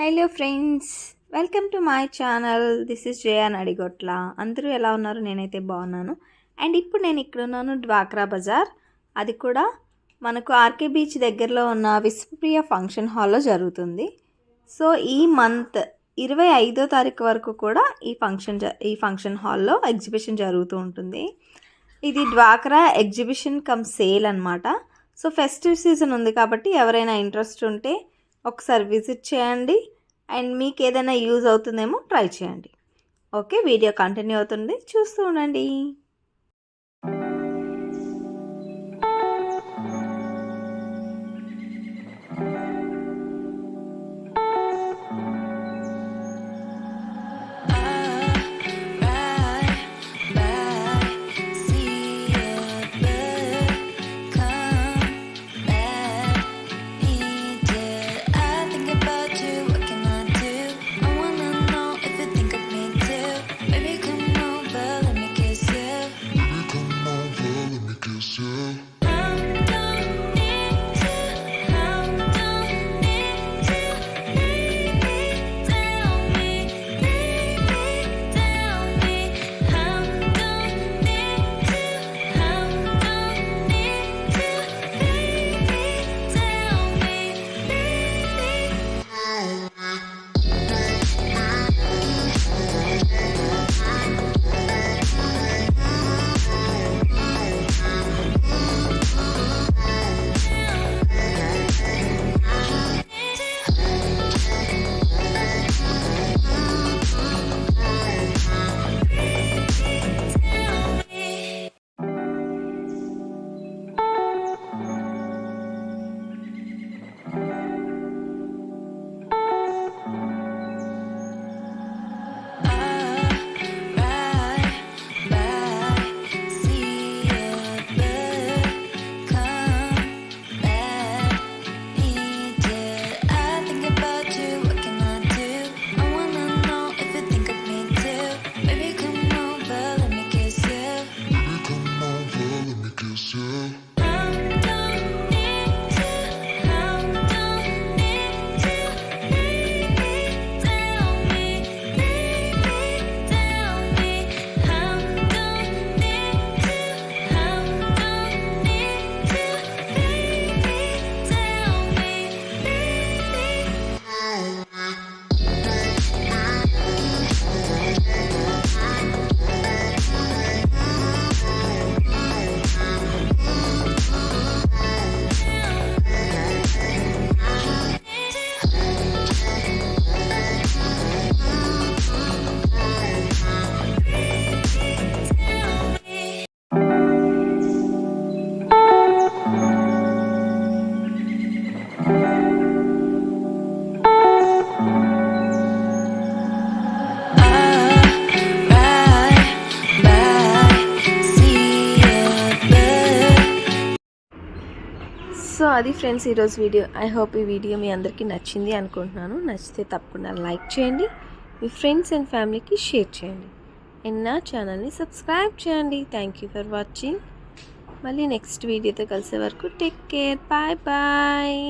Hello friends welcome to my channel. This is Jaya Nadigotla. అందరూ ఎలా ఉన్నారు? నేనైతే బాగున్నాను. అండ్ ఇప్పుడు నేను ఇక్కడ ఉన్నాను డ్వాక్రా బజార్. అది కూడా మనకు ఆర్కే బీచ్ దగ్గరలో ఉన్న విశ్వప్రియ ఫంక్షన్ హాల్లో జరుగుతుంది. సో ఈ మంత్ ఇరవై ఐదో తారీఖు వరకు కూడా ఈ ఫంక్షన్ జ ఈ ఫంక్షన్ హాల్లో ఎగ్జిబిషన్ జరుగుతూ ఉంటుంది. ఇది డ్వాక్రా ఎగ్జిబిషన్ కమ్ సేల్ అనమాట సో ఫెస్టివ్ సీజన్ ఉంది కాబట్టి ఎవరైనా ఇంట్రెస్ట్ ఉంటే ఒకసారి విజిట్ చేయండి. అండ్ మీకు ఏదైనా యూజ్ అవుతుందేమో ట్రై చేయండి. ఓకే వీడియో కంటిన్యూ అవుతుంది. చూస్తూ ఉండండి. సో అది ఫ్రెండ్స్ ఈరోజు వీడియో. ఐ హోప్ ఈ వీడియో మీ అందరికీ నచ్చింది అనుకుంటున్నాను. నచ్చితే తప్పకుండా లైక్ చేయండి. మీ ఫ్రెండ్స్ అండ్ ఫ్యామిలీకి షేర్ చేయండి. అండ్ నా ఛానల్ని సబ్స్క్రైబ్ చేయండి. థ్యాంక్ యూ ఫర్ వాచింగ్ మళ్ళీ నెక్స్ట్ వీడియోతో కలిసే వరకు టేక్ కేర్. Bye bye